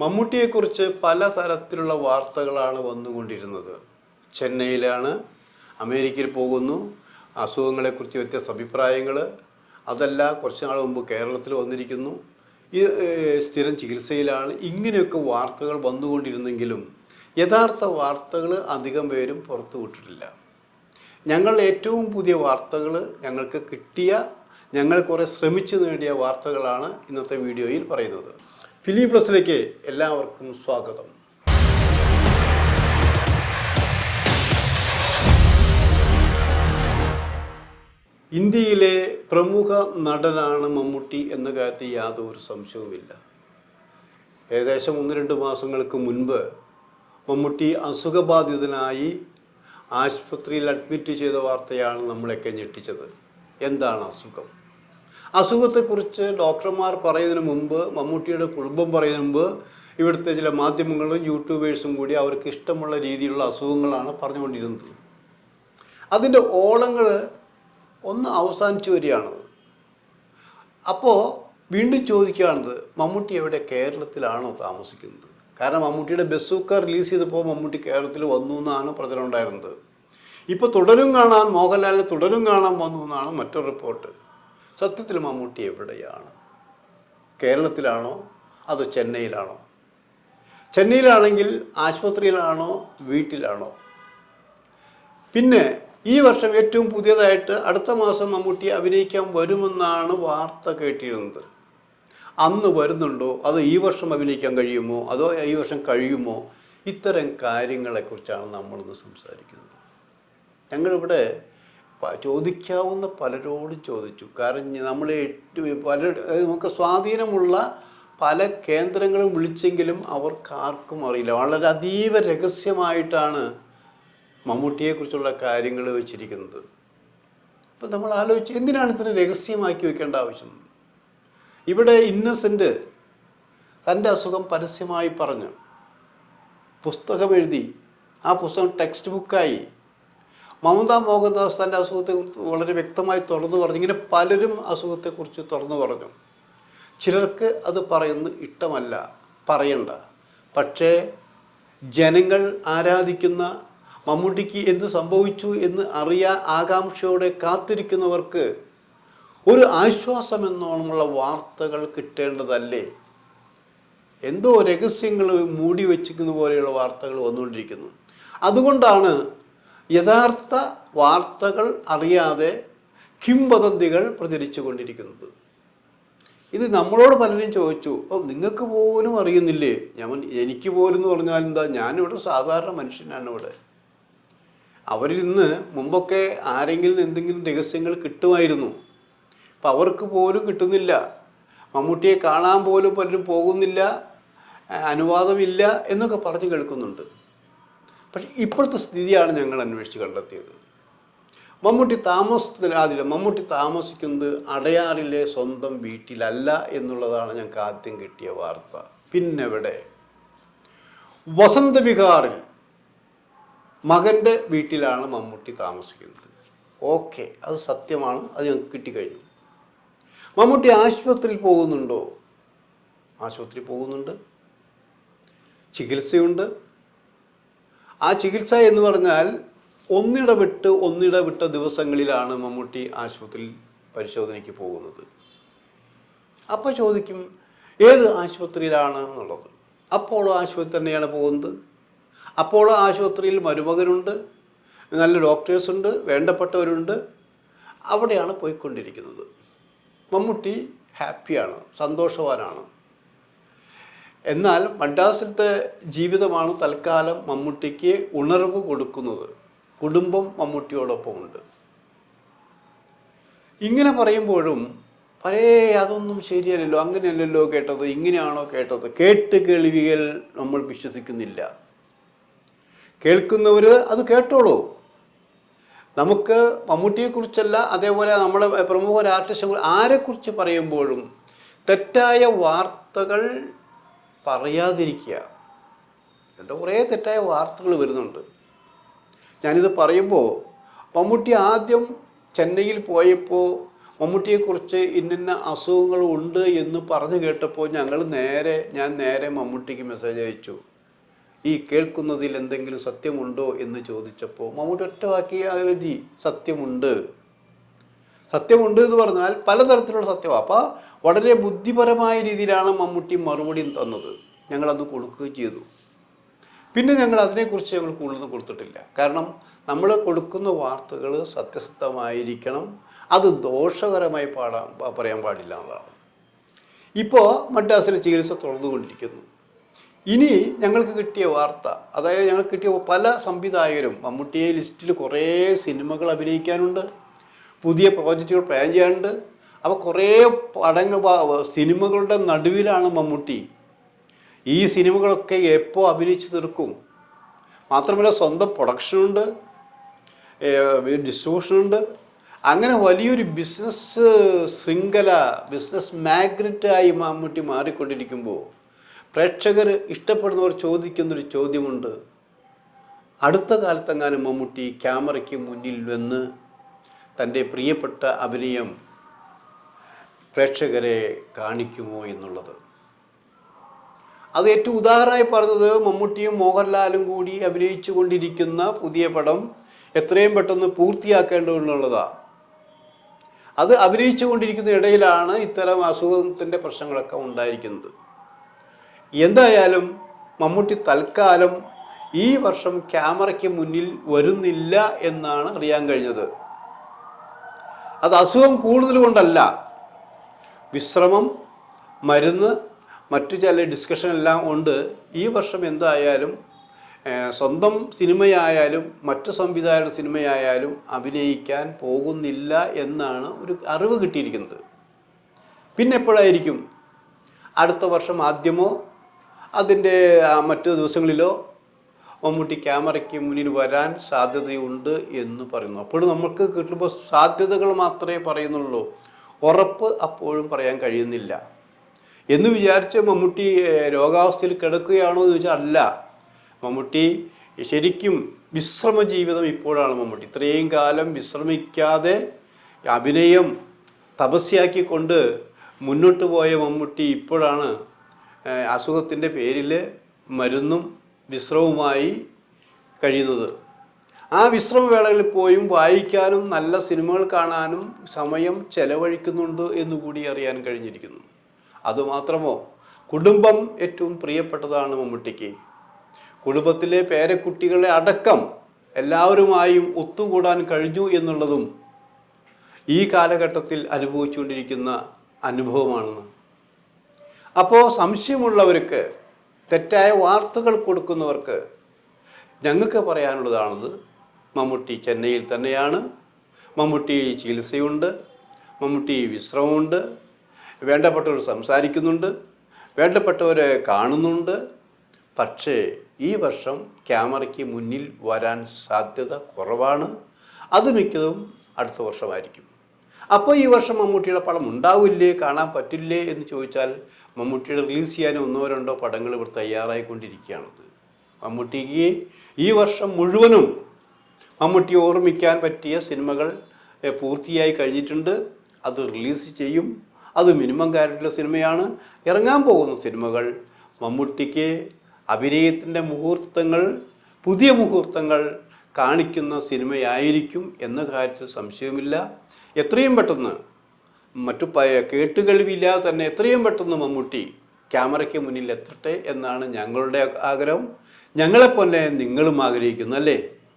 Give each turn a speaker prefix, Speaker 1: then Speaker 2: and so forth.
Speaker 1: മമ്മൂട്ടിയെക്കുറിച്ച് പല തരത്തിലുള്ള വാർത്തകളാണ് വന്നുകൊണ്ടിരുന്നത്. ചെന്നൈയിലാണ് അമേരിക്കയിൽ പോകുന്നു അസുഖങ്ങളെക്കുറിച്ച് വ്യത്യസ്ത അഭിപ്രായങ്ങൾ അതല്ല കുറച്ച് നാൾ മുമ്പ് കേരളത്തിൽ വന്നിരിക്കുന്നു. ഈ സ്ഥിരം ചികിത്സയിലാണ് ഇങ്ങനെയൊക്കെ വാർത്തകൾ വന്നുകൊണ്ടിരുന്നെങ്കിലും യഥാർത്ഥ വാർത്തകൾ അധികം പേരും പുറത്തു വിട്ടിട്ടില്ല. ഞങ്ങൾ ഏറ്റവും പുതിയ വാർത്തകൾ ഞങ്ങൾക്ക് കിട്ടിയ ഞങ്ങൾ കുറേ ശ്രമിച്ചു നേടിയ വാർത്തകളാണ് ഇന്നത്തെ വീഡിയോയിൽ പറയുന്നത്. ഫിലിം പ്ലസിലേക്ക് എല്ലാവർക്കും സ്വാഗതം. ഇന്ത്യയിലെ പ്രമുഖ നടനാണ് മമ്മൂട്ടി എന്ന കാര്യത്തിൽ യാതൊരു സംശയവുമില്ല. ഏകദേശം ഒന്ന് രണ്ട് മാസങ്ങൾക്ക് മുൻപ് മമ്മൂട്ടി അസുഖബാധിതനായി ആശുപത്രിയിൽ അഡ്മിറ്റ് ചെയ്ത വാർത്തയാണ് നമ്മളെയൊക്കെ ഞെട്ടിച്ചത്. എന്താണ് അസുഖം? അസുഖത്തെക്കുറിച്ച് ഡോക്ടർമാർ പറയുന്നതിന് മുമ്പ് മമ്മൂട്ടിയുടെ കുടുംബം പറയുന്നതിന് മുമ്പ് ഇവിടുത്തെ ചില മാധ്യമങ്ങളും യൂട്യൂബേഴ്സും കൂടി അവർക്ക് ഇഷ്ടമുള്ള രീതിയിലുള്ള അസുഖങ്ങളാണ് പറഞ്ഞുകൊണ്ടിരുന്നത്. അതിന്റെ ഓളങ്ങൾ ഒന്ന് അവസാനിച്ചു വരികയാണ്. അപ്പോൾ വീണ്ടും ചോദിക്കുകയാണത് മമ്മൂട്ടി എവിടെ കേരളത്തിലാണോ താമസിക്കുന്നത്? കാരണം മമ്മൂട്ടിയുടെ ബസ്സൊക്കെ റിലീസ് ചെയ്തപ്പോൾ മമ്മൂട്ടി കേരളത്തിൽ വന്നു എന്നാണ് പ്രചരണം ഉണ്ടായിരുന്നത്. ഇപ്പോൾ തുടരും കാണാൻ മോഹൻലാലിന് തുടരും കാണാൻ വന്നു എന്നാണ് മറ്റൊരു റിപ്പോർട്ട് സത്യത്തിൽ മമ്മൂട്ടി എവിടെയാണ്? കേരളത്തിലാണോ അതോ ചെന്നൈയിലാണോ? ചെന്നൈയിലാണെങ്കിൽ ആശുപത്രിയിലാണോ വീട്ടിലാണോ? പിന്നെ ഈ വർഷം ഏറ്റവും പുതിയതായിട്ട് അടുത്ത മാസം മമ്മൂട്ടി അഭിനയിക്കാൻ വരുമെന്നാണ് വാർത്ത കേട്ടിരുന്നത്. അന്ന് വരുന്നുണ്ടോ? അതോ ഈ വർഷം അഭിനയിക്കാൻ കഴിയുമോ? അതോ ഈ വർഷം കഴിയുമോ? ഇത്തരം കാര്യങ്ങളെക്കുറിച്ചാണ് നമ്മളിന്ന് സംസാരിക്കുന്നത്. ഞങ്ങളിവിടെ ചോദിക്കാവുന്ന പലരോടും ചോദിച്ചു. കാരണം നമ്മൾ എട്ട് പല നമുക്ക് സ്വാധീനമുള്ള പല കേന്ദ്രങ്ങളും വിളിച്ചെങ്കിലും അവർക്കാർക്കും അറിയില്ല. വളരെ അതീവ രഹസ്യമായിട്ടാണ് മമ്മൂട്ടിയെക്കുറിച്ചുള്ള കാര്യങ്ങൾ വെച്ചിരിക്കുന്നത്. അപ്പം നമ്മൾ ആലോചിച്ച് എന്തിനാണ് ഇത്ര രഹസ്യമാക്കി വെക്കേണ്ട ആവശ്യം? ഇവിടെ ഇന്നസെന്റ് തന്റെ അസുഖം പരസ്യമായി പറഞ്ഞു. പുസ്തകം എഴുതി ആ പുസ്തകം ടെക്സ്റ്റ് ബുക്കായി. മമതാ മോഹൻദാസ് തന്റെ അസുഖത്തെക്കുറിച്ച് വളരെ വ്യക്തമായി തുറന്നു പറഞ്ഞു. ഇങ്ങനെ പലരും അസുഖത്തെക്കുറിച്ച് തുറന്നു പറഞ്ഞു. ചിലർക്ക് അത് പറയുന്നത് ഇഷ്ടമല്ല പറയണ്ട. പക്ഷേ ജനങ്ങൾ ആരാധിക്കുന്ന മമ്മൂട്ടിക്ക് എന്ത് സംഭവിച്ചു എന്ന് അറിയാൻ ആകാംക്ഷയോടെ കാത്തിരിക്കുന്നവർക്ക് ഒരു ആശ്വാസം എന്നോണമുള്ള വാർത്തകൾ കിട്ടേണ്ടതല്ലേ? എന്തോ രഹസ്യങ്ങൾ മൂടി വച്ചിരിക്കുന്ന പോലെയുള്ള വാർത്തകൾ വന്നുകൊണ്ടിരിക്കുന്നു. അതുകൊണ്ടാണ് യഥാർത്ഥ വാർത്തകൾ അറിയാതെ കിംവദന്തികൾ പ്രചരിച്ചു കൊണ്ടിരിക്കുന്നത്. ഇത് നമ്മളോട് പലരും ചോദിച്ചു ഓ നിങ്ങൾക്ക് പോലും അറിയുന്നില്ലേ? ഞാൻ എനിക്ക് പോലും എന്ന് പറഞ്ഞാൽ എന്താ? ഞാനിവിടെ സാധാരണ മനുഷ്യനാണ് ഇവിടെ. അവരിൽ നിന്ന് മുമ്പൊക്കെ ആരെങ്കിലും എന്തെങ്കിലും രഹസ്യങ്ങൾ കിട്ടുമായിരുന്നു. അപ്പം അവർക്ക് പോലും കിട്ടുന്നില്ല. മമ്മൂട്ടിയെ കാണാൻ പോലും പലരും പോകുന്നില്ല. അനുവാദമില്ല എന്നൊക്കെ പറഞ്ഞു കേൾക്കുന്നുണ്ട്. പക്ഷെ ഇപ്പോഴത്തെ സ്ഥിതിയാണ് ഞങ്ങൾ അന്വേഷിച്ച് കണ്ടെത്തിയത്. മമ്മൂട്ടി താമസത്തിലാതില്ല. മമ്മൂട്ടി താമസിക്കുന്നത് അടയാറിലെ സ്വന്തം വീട്ടിലല്ല എന്നുള്ളതാണ് ഞങ്ങൾക്ക് ആദ്യം കിട്ടിയ വാർത്ത. പിന്നെവിടെ? വസന്തവിഹാറിൽ മകന്റെ വീട്ടിലാണ് മമ്മൂട്ടി താമസിക്കുന്നത്. ഓക്കെ അത് സത്യമാണ്. അത് ഞങ്ങൾക്ക് കിട്ടിക്കഴിഞ്ഞു. മമ്മൂട്ടി ആശുപത്രിയിൽ പോകുന്നുണ്ടോ? ആശുപത്രി പോകുന്നുണ്ട്. ചികിത്സയുണ്ട്. ആ ചികിത്സ എന്ന് പറഞ്ഞാൽ ഒന്നിടവിട്ട് ഒന്നിടവിട്ട ദിവസങ്ങളിലാണ് മമ്മൂട്ടി ആശുപത്രിയിൽ പരിശോധനയ്ക്ക് പോകുന്നത്. അപ്പോൾ ചോദിക്കും ഏത് ആശുപത്രിയിലാണ് എന്നുള്ളത്? അപ്പോളോ ആശുപത്രി തന്നെയാണ് പോകുന്നത്. അപ്പോളോ ആശുപത്രിയിൽ മരുമകനുണ്ട് നല്ല ഡോക്ടേഴ്സ് ഉണ്ട് വേണ്ടപ്പെട്ടവരുണ്ട്. അവിടെയാണ് പോയിക്കൊണ്ടിരിക്കുന്നത്. മമ്മൂട്ടി ഹാപ്പിയാണ് സന്തോഷവാനാണ്. എന്നാൽ മദ്രാസിലത്തെ ജീവിതമാണ് തൽക്കാലം മമ്മൂട്ടിക്ക് ഉണർവ് കൊടുക്കുന്നത്. കുടുംബം മമ്മൂട്ടിയോടൊപ്പമുണ്ട്. ഇങ്ങനെ പറയുമ്പോഴും പഴയ അതൊന്നും ശരിയല്ലല്ലോ അങ്ങനെയല്ലല്ലോ കേട്ടത് ഇങ്ങനെയാണോ കേട്ടത്? കേട്ട് കേൾവികൾ നമ്മൾ വിശ്വസിക്കുന്നില്ല. കേൾക്കുന്നവർ അത് കേട്ടോളൂ. നമുക്ക് മമ്മൂട്ടിയെക്കുറിച്ചല്ല അതേപോലെ നമ്മുടെ പ്രമുഖ ആർട്ടിസ്റ്റ് ആരെക്കുറിച്ച് പറയുമ്പോഴും തെറ്റായ വാർത്തകൾ പറയാതിരിക്കുക. എന്താ കുറേ തെറ്റായ വാർത്തകൾ വരുന്നുണ്ട്. ഞാനിത് പറയുമ്പോൾ മമ്മൂട്ടി ആദ്യം ചെന്നൈയിൽ പോയപ്പോൾ മമ്മൂട്ടിയെക്കുറിച്ച് ഇന്നിന്ന അസുഖങ്ങൾ ഉണ്ട് എന്ന് പറഞ്ഞു കേട്ടപ്പോൾ ഞങ്ങൾ നേരെ ഞാൻ നേരെ മമ്മൂട്ടിക്ക് മെസ്സേജ് അയച്ചു. ഈ കേൾക്കുന്നതിൽ എന്തെങ്കിലും സത്യമുണ്ടോ? എന്ന് ചോദിച്ചപ്പോൾ മമ്മൂട്ടി ഒറ്റ വാക്കി സത്യമുണ്ട്. സത്യമുണ്ട് എന്ന് പറഞ്ഞാൽ പലതരത്തിലുള്ള സത്യമാണ് അപ്പോൾ വളരെ ബുദ്ധിപരമായ രീതിയിലാണ് മമ്മൂട്ടി മറുപടി തന്നത്. ഞങ്ങളത് കൊടുക്കുകയും ചെയ്തു. പിന്നെ ഞങ്ങൾ അതിനെക്കുറിച്ച് ഞങ്ങൾ കൂടുതൽ കൊടുത്തിട്ടില്ല. കാരണം നമ്മൾ കൊടുക്കുന്ന വാർത്തകൾ സത്യസന്ധമായിരിക്കണം. അത് ദോഷകരമായി പാടാൻ പറയാൻ പാടില്ല എന്നതാണ് ഇപ്പോൾ മദ്രാസിലെ ചികിത്സ തുടർന്നുകൊണ്ടിരിക്കുന്നു. ഇനി ഞങ്ങൾക്ക് കിട്ടിയ വാർത്ത അതായത് ഞങ്ങൾക്ക് കിട്ടിയ പല സംവിധായകരും മമ്മൂട്ടിയെ ലിസ്റ്റിൽ കുറേ സിനിമകൾ അഭിനയിക്കാനുണ്ട്. പുതിയ പ്രോജക്റ്റുകൾ പ്ലാൻ ചെയ്യാനുണ്ട്. അപ്പോൾ കുറേ പടങ്ങൾ സിനിമകളുടെ നടുവിലാണ് മമ്മൂട്ടി. ഈ സിനിമകളൊക്കെ എപ്പോൾ അഭിനയിച്ചു തീർക്കും? മാത്രമല്ല സ്വന്തം പ്രൊഡക്ഷനുണ്ട് ഡിസ്ട്രിബ്യൂഷനുണ്ട് അങ്ങനെ വലിയൊരു ബിസിനസ് ശൃംഖല ബിസിനസ് മാഗ്നറ്റായി മമ്മൂട്ടി മാറിക്കൊണ്ടിരിക്കുമ്പോൾ പ്രേക്ഷകർ ഇഷ്ടപ്പെടുന്നവർ ചോദിക്കുന്നൊരു ചോദ്യമുണ്ട്. അടുത്ത കാലത്തെങ്ങാനും മമ്മൂട്ടി ക്യാമറയ്ക്ക് മുന്നിൽ വന്ന് തന്റെ പ്രിയപ്പെട്ട അഭിനയം പ്രേക്ഷകരെ കാണിക്കുമോ എന്നുള്ളത്. അത് ഏറ്റവും ഉദാഹരണമായി പറഞ്ഞത് മമ്മൂട്ടിയും മോഹൻലാലും കൂടി അഭിനയിച്ചു കൊണ്ടിരിക്കുന്ന പുതിയ പടം എത്രയും പെട്ടെന്ന് പൂർത്തിയാക്കേണ്ടതെന്നുള്ളതാണ് അത് അഭിനയിച്ചു കൊണ്ടിരിക്കുന്ന ഇടയിലാണ് ഇത്തരം അസുഖത്തിന്റെ പ്രശ്നങ്ങളൊക്കെ ഉണ്ടായിരിക്കുന്നത്. എന്തായാലും മമ്മൂട്ടി തൽക്കാലം ഈ വർഷം ക്യാമറയ്ക്ക് മുന്നിൽ വരുന്നില്ല എന്നാണ് അറിയാൻ കഴിഞ്ഞത്. അത് അസുഖം കൂടുതൽ കൊണ്ടല്ല. വിശ്രമം മരുന്ന് മറ്റു ചില ഡിസ്കഷൻ എല്ലാം കൊണ്ട് ഈ വർഷം എന്തായാലും സ്വന്തം സിനിമയായാലും മറ്റു സംവിധായകരുടെ സിനിമയായാലും അഭിനയിക്കാൻ പോകുന്നില്ല എന്നാണ് ഒരു അറിവ് കിട്ടിയിരിക്കുന്നത്. പിന്നെ എപ്പോഴായിരിക്കും? അടുത്ത വർഷം ആദ്യമോ അതിന്റെ മറ്റു ദിവസങ്ങളിലോ മമ്മൂട്ടി ക്യാമറയ്ക്ക് മുന്നിൽ വരാൻ സാധ്യതയുണ്ട് എന്ന് പറയുന്നു. അപ്പോൾ നമുക്ക് കിട്ടുമ്പോൾ സാധ്യതകൾ മാത്രമേ പറയുന്നുള്ളൂ. ഉറപ്പ് അപ്പോഴും പറയാൻ കഴിയുന്നില്ല. എന്ന് വിചാരിച്ച് മമ്മൂട്ടി രോഗാവസ്ഥയിൽ കിടക്കുകയാണോ എന്ന് ചോദിച്ചാൽ അല്ല. മമ്മൂട്ടി ശരിക്കും വിശ്രമ ജീവിതം ഇപ്പോഴാണ് മമ്മൂട്ടി. ഇത്രയും കാലം വിശ്രമിക്കാതെ അഭിനയം തപസ്യാക്കിക്കൊണ്ട് മുന്നോട്ട് പോയ മമ്മൂട്ടി ഇപ്പോഴാണ് അസുഖത്തിന്റെ പേരിൽ മരുന്നും വിശ്രമവുമായി കഴിയുന്നത്. ആ വിശ്രമവേളകളിൽ പോയും വായിക്കാനും നല്ല സിനിമകൾ കാണാനും സമയം ചെലവഴിക്കുന്നുണ്ട് എന്നുകൂടി അറിയാൻ കഴിഞ്ഞിരിക്കുന്നു. അതുമാത്രമോ കുടുംബം ഏറ്റവും പ്രിയപ്പെട്ടതാണ് മമ്മൂട്ടിക്ക്. കുടുംബത്തിലെ പേരക്കുട്ടികളെ അടക്കം എല്ലാവരുമായും ഒത്തുകൂടാൻ കഴിഞ്ഞു എന്നുള്ളതും ഈ കാലഘട്ടത്തിൽ അനുഭവിച്ചുകൊണ്ടിരിക്കുന്ന അനുഭവമാണെന്ന്. അപ്പോൾ സംശയമുള്ളവർക്ക് തെറ്റായ വാർത്തകൾ കൊടുക്കുന്നവർക്ക് ഞങ്ങൾക്ക് പറയാനുള്ളതാണത് മമ്മൂട്ടി ചെന്നൈയിൽ തന്നെയാണ് മമ്മൂട്ടി ചികിത്സയുണ്ട് മമ്മൂട്ടി വിശ്രമമുണ്ട് വേണ്ടപ്പെട്ടവർ സംസാരിക്കുന്നുണ്ട് വേണ്ടപ്പെട്ടവരെ കാണുന്നുണ്ട്. പക്ഷേ ഈ വർഷം ക്യാമറയ്ക്ക് മുന്നിൽ വരാൻ സാധ്യത കുറവാണ്. അത് മിക്കതും അടുത്ത വർഷമായിരിക്കും. അപ്പോൾ ഈ വർഷം മമ്മൂട്ടിയുടെ പടം ഉണ്ടാവില്ലേ? കാണാൻ പറ്റില്ലേ എന്ന് ചോദിച്ചാൽ മമ്മൂട്ടിയുടെ റിലീസ് ചെയ്യാൻ ഒന്നോ രണ്ടോ പടങ്ങൾ ഇവിടെ തയ്യാറായിക്കൊണ്ടിരിക്കുകയാണത് മമ്മൂട്ടിക്ക് ഈ വർഷം മുഴുവനും മമ്മൂട്ടി ഓർമ്മിക്കാൻ പറ്റിയ സിനിമകൾ പൂർത്തിയായി കഴിഞ്ഞിട്ടുണ്ട്. അത് റിലീസ് ചെയ്യും. അത് മിനിമം ക്യാരറ്റുള്ള സിനിമയാണ്. ഇറങ്ങാൻ പോകുന്ന സിനിമകൾ മമ്മൂട്ടിക്ക് അഭിനയത്തിന്റെ മുഹൂർത്തങ്ങൾ പുതിയ മുഹൂർത്തങ്ങൾ കാണിക്കുന്ന സിനിമയായിരിക്കും എന്ന കാര്യത്തിൽ സംശയമില്ല എത്രയും പെട്ടെന്ന് മറ്റു കേട്ടുകേൾവിയില്ലാതെ തന്നെ എത്രയും പെട്ടെന്ന് മമ്മൂട്ടി ക്യാമറയ്ക്ക് മുന്നിൽ എത്തട്ടെ എന്നാണ് ഞങ്ങളുടെ ആഗ്രഹം. ഞങ്ങളെപ്പോലെ നിങ്ങളും ആഗ്രഹിക്കുന്നു അല്ലേ?